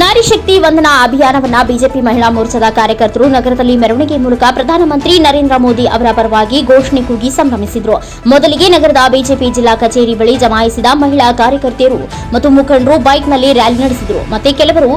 ನಾರಿ ಶಕ್ತಿ ವಂದನಾ ಅಭಿಯಾನವನ್ನ BJP ಮಹಿಳಾ ಮೋರ್ಚಾದ ಕಾರ್ಯಕರ್ತರು ನಗರದಲ್ಲಿ ಮೆರವಣಿಗೆ ಮೂಲಕ ಪ್ರಧಾನಮಂತ್ರಿ ನರೇಂದ್ರ ಮೋದಿ ಅವರ ಪರವಾಗಿ ಘೋಷಣೆ ಕೂಗಿ ಸಂಭ್ರಮಿಸಿದರು. ಮೊದಲಿಗೆ ನಗರದ ಬಿಜೆಪಿ ಜಿಲ್ಲಾ ಕಚೇರಿ ಬಳಿ ಜಮಾಯಿಸಿದ ಮಹಿಳಾ ಕಾರ್ಯಕರ್ತೆಯರು ಮತ್ತು ಮುಖಂಡರು ಬೈಕ್ನಲ್ಲಿ ರ್ಯಾಲಿ ನಡೆಸಿದರು. ಮತ್ತೆ ಕೆಲವರು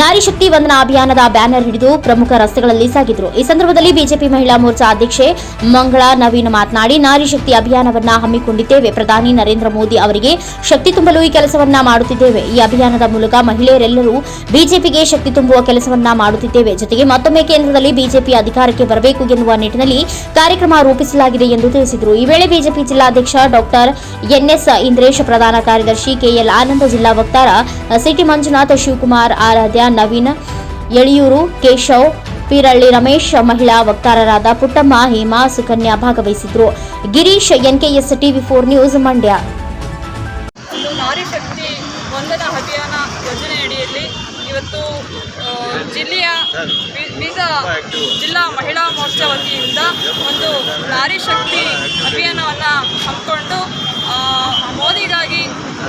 ನಾರಿ ಶಕ್ತಿ ವಂದನಾ ಅಭಿಯಾನದ ಬ್ಯಾನರ್ ಹಿಡಿದು ಪ್ರಮುಖ ರಸ್ತೆಗಳಲ್ಲಿ ಸಾಗಿದ್ರು. ಈ ಸಂದರ್ಭದಲ್ಲಿ ಬಿಜೆಪಿ ಮಹಿಳಾ ಮೋರ್ಚಾ ಅಧ್ಯಕ್ಷೆ ಮಂಗಳಾ ನವೀನ್ ಮಾತನಾಡಿ, ನಾರಿ ಶಕ್ತಿ ಅಭಿಯಾನವನ್ನ ಹಮ್ಮಿಕೊಂಡಿದ್ದೇವೆ. ಪ್ರಧಾನಿ ನರೇಂದ್ರ ಮೋದಿ ಅವರಿಗೆ ಶಕ್ತಿ ತುಂಬಲು ಈ ಕೆಲಸವನ್ನ ಮಾಡುತ್ತಿದ್ದೇವೆ. ಈ ಅಭಿಯಾನದ ಮೂಲಕ ಮಹಿಳೆಯರೆಲ್ಲರೂ ಬಿಜೆಪಿಗೆ ಶಕ್ತಿ ತುಂಬುವ ಕೆಲಸವನ್ನ ಮಾಡುತ್ತಿದ್ದೇವೆ. ಜೊತೆಗೆ ಮತ್ತೊಮ್ಮೆ ಕೇಂದ್ರದಲ್ಲಿ ಬಿಜೆಪಿ ಅಧಿಕಾರಕ್ಕೆ ಬರಬೇಕು ಎನ್ನುವ ನಿಟ್ಟಿನಲ್ಲಿ ಕಾರ್ಯಕ್ರಮ ರೂಪಿಸಲಾಗಿದೆ ಎಂದು ತಿಳಿಸಿದರು. ಈ ವೇಳೆ ಬಿಜೆಪಿ ಜಿಲ್ಲಾಧ್ಯಕ್ಷ ಡಾಕ್ಟರ್ ಎನ್ಎಸ್ ಇಂದ್ರೇಶ್, ಪ್ರಧಾನ ಕಾರ್ಯದರ್ಶಿ ಕೆಎಲ್ ಆನಂದ, ಜಿಲ್ಲಾ ವಕ್ತಾರ ಸಿಟಿ ಮಂಜುನಾಥ್, ಶಿವಕುಮಾರ್, ಆರಾಧ್ಯ, ನವೀನ್ ಯಳಿಯೂರು ಕೇಶವ್, ಪಿರಳ್ಳಿ ರಮೇಶ್, ಮಹಿಳಾ ವಕ್ತಾರರಾದ Puttamma, Hema, Sukanya ಭಾಗವಹಿಸಿದ್ರು. Girish, NKS TV four news Mandya. ಅಭಿಯಾನ ಯೋಜನೆಯಡಿಯಲ್ಲಿ ಜಿಲ್ಲೆಯ ವಿವಿಧ ಜಿಲ್ಲಾ ಮಹಿಳಾ ಮೋರ್ಚಾ ವತಿಯಿಂದ ಒಂದು ನಾರಿ ಶಕ್ತಿ ಅಭಿಯಾನವನ್ನು ಹಮ್ಮಿಕೊಂಡು ಮೋದಿಗಾಗಿ,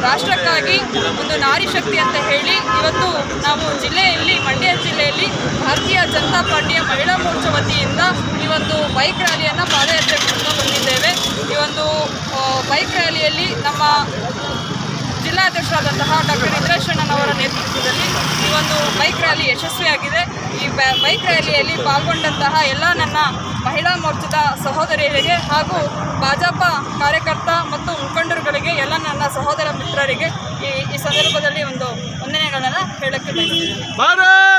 ರಾಷ್ಟ್ರಕ್ಕಾಗಿ ಒಂದು ನಾರಿ ಶಕ್ತಿ ಅಂತ ಹೇಳಿ ಇವತ್ತು ನಾವು ಜಿಲ್ಲೆಯಲ್ಲಿ, ಮಂಡ್ಯ ಜಿಲ್ಲೆಯಲ್ಲಿ ಭಾರತೀಯ ಜನತಾ ಪಾರ್ಟಿಯ ಮಹಿಳಾ ಮೋರ್ಚಾ ವತಿಯಿಂದ ಈ ಒಂದು ಬೈಕ್ ರ್ಯಾಲಿಯನ್ನು ಪಾದಯಾತ್ರೆ ಬಂದಿದ್ದೇವೆ. ಈ ಒಂದು ಬೈಕ್ ರ್ಯಾಲಿಯಲ್ಲಿ ನಮ್ಮ ಜಿಲ್ಲಾಧ್ಯಕ್ಷರಾದಂತಹ ಡಾಕ್ಟರ್ ಇಂದ್ರೇಶಣ್ಣನವರ ನೇತೃತ್ವದಲ್ಲಿ ಈ ಒಂದು ಬೈಕ್ ರ್ಯಾಲಿ ಯಶಸ್ವಿಯಾಗಿದೆ. ಈ ಬೈಕ್ ರ್ಯಾಲಿಯಲ್ಲಿ ಪಾಲ್ಗೊಂಡಂತಹ ಎಲ್ಲ ನನ್ನ ಮಹಿಳಾ ಮೋರ್ಚಾದ ಸಹೋದರಿಯರಿಗೆ ಹಾಗೂ ಭಾಜಪ ಕಾರ್ಯಕರ್ತ ಮತ್ತು ಮುಖಂಡರುಗಳಿಗೆ, ಎಲ್ಲ ನನ್ನ ಸಹೋದರ ಮಿತ್ರರಿಗೆ ಈ ಈ ಸಂದರ್ಭದಲ್ಲಿ ಒಂದು ವಂದನೆಗಳನ್ನು ಹೇಳಕ್ಕೆ ಬಯಸ್ತೀನಿ